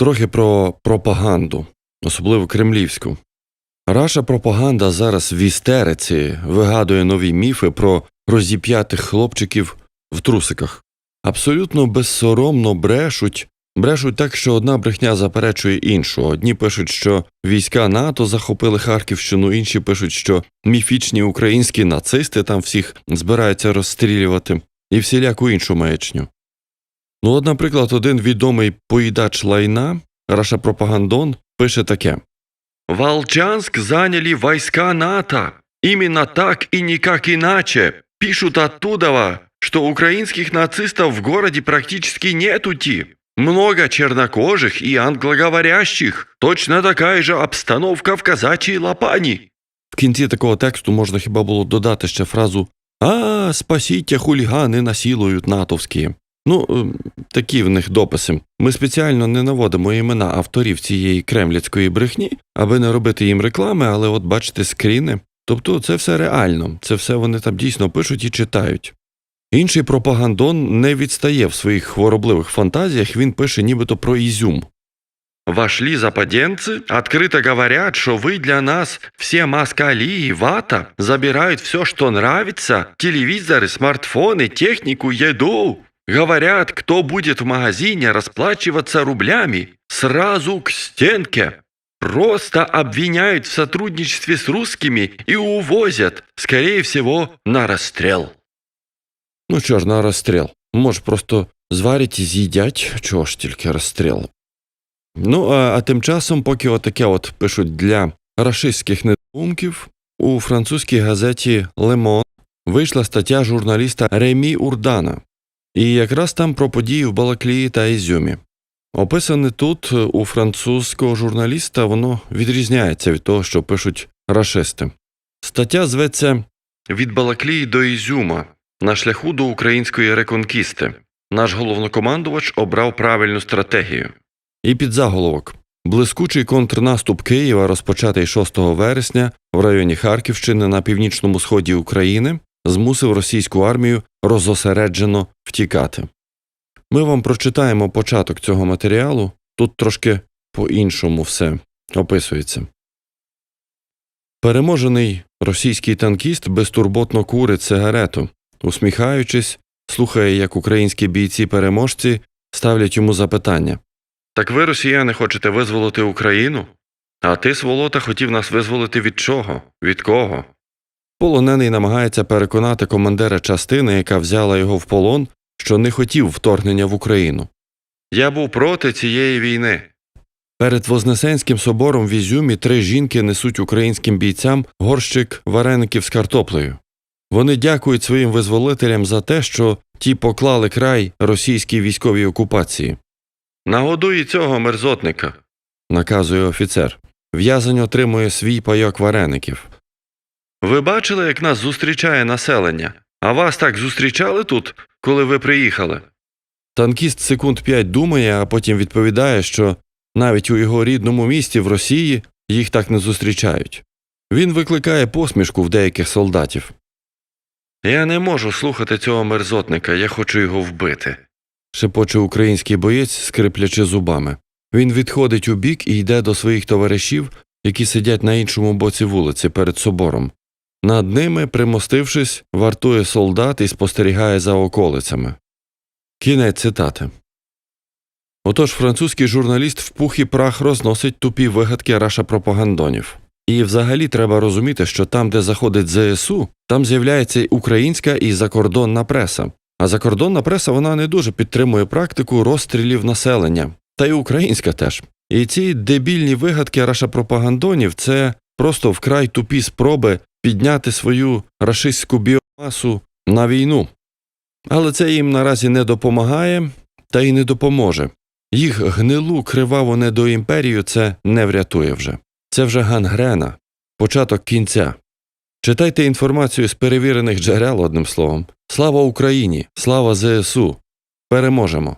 Трохи про пропаганду, особливо кремлівську. Раша пропаганда зараз в істериці вигадує нові міфи про розіп'ятих хлопчиків в трусиках. Абсолютно безсоромно брешуть, брешуть так, що одна брехня заперечує іншу. Одні пишуть, що війська НАТО захопили Харківщину, інші пишуть, що міфічні українські нацисти там всіх збираються розстрілювати, і всіляку іншу маячню. Ну, от, наприклад, один відомий поїдач лайна, Раша Пропагандон, пише таке: Волчанск заняли войска НАТО. Именно так и никак иначе. Пишут оттуда, что украинских нацистов в городе практически нетути. Много чернокожих и англоговорящих. Точно такая же обстановка в казачьей лапані. В кінці такого тексту можна хіба було додати ще фразу А, спасіть, хулігани насілують натовські. Ну, ем, такі в них дописи. Ми спеціально не наводимо імена авторів цієї кремлівської брехні, аби не робити їм реклами, але от бачите скріни. Тобто це все реально, це все вони там дійсно пишуть і читають. Інший пропагандон не відстає в своїх хворобливих фантазіях, він пише нібито про Ізюм. Вошли западенцы, открыто говорят, что вы для нас все москали и вата, забирают все, что нравится, телевизоры, смартфоны, технику, еду. Говорят, кто будет в магазине расплачиваться рублями, сразу к стенке. Просто обвиняют в сотрудничестве с русскими и увозят, скорее всего, на расстрел. Ну що ж, на розстріл. Може, просто зварять і з'їдять, чого ж тільки розстріл. Ну, а, а тим часом, поки отаке от пишуть для рашистських недоумків, у французькій газеті Лемон вийшла стаття журналіста Ремі Урдана. І якраз там про події в Балаклії та Ізюмі. Описане тут е, у французького журналіста воно відрізняється від того, що пишуть рашисти. Стаття зветься Від Балаклії до Ізюма на шляху до української реконкісти. Наш головнокомандувач обрав правильну стратегію. І під заголовок Блискучий контрнаступ Києва, розпочатий 6 вересня в районі Харківщини на північному сході України, змусив російську армію розосереджено втікати. Ми вам прочитаємо початок цього матеріалу, тут трошки по-іншому все описується. Переможений російський танкіст безтурботно курить сигарету, усміхаючись, слухає, як українські бійці-переможці ставлять йому запитання. Так ви, росіяни, хочете визволити Україну? А ти, сволота, хотів нас визволити від чого? Від кого? Полонений намагається переконати командира частини, яка взяла його в полон, що не хотів вторгнення в Україну. Я був проти цієї війни. Перед Вознесенським собором в Ізюмі три жінки несуть українським бійцям горщик вареників з картоплею. Вони дякують своїм визволителям за те, що ті поклали край російській військовій окупації. Нагодуй цього мерзотника, наказує офіцер. В'язень отримує свій пайок вареників. Ви бачили, як нас зустрічає населення? А вас так зустрічали тут, коли ви приїхали? Танкіст секунд п'ять думає, а потім відповідає, що навіть у його рідному місті в Росії їх так не зустрічають. Він викликає посмішку в деяких солдатів. Я не можу слухати цього мерзотника, я хочу його вбити. шепоче український боєць, скриплячи зубами. Він відходить у бік і йде до своїх товаришів, які сидять на іншому боці вулиці перед собором. Над ними, примостившись, вартує солдат і спостерігає за околицями. Кінець цитати. Отож французький журналіст в пух і прах розносить тупі вигадки раша пропагандонів. І взагалі треба розуміти, що там, де заходить ЗСУ, там з'являється українська і закордонна преса. А закордонна преса вона не дуже підтримує практику розстрілів населення, та й українська теж. І ці дебільні вигадки рашапропагандонів це просто вкрай тупі спроби підняти свою рашистську біомасу на війну. Але це їм наразі не допомагає та й не допоможе. Їх гнилу криваву недоімперію це не врятує вже. Це вже гангрена, початок кінця. Читайте інформацію з перевірених джерел, одним словом. Слава Україні! Слава ЗСУ! Переможемо!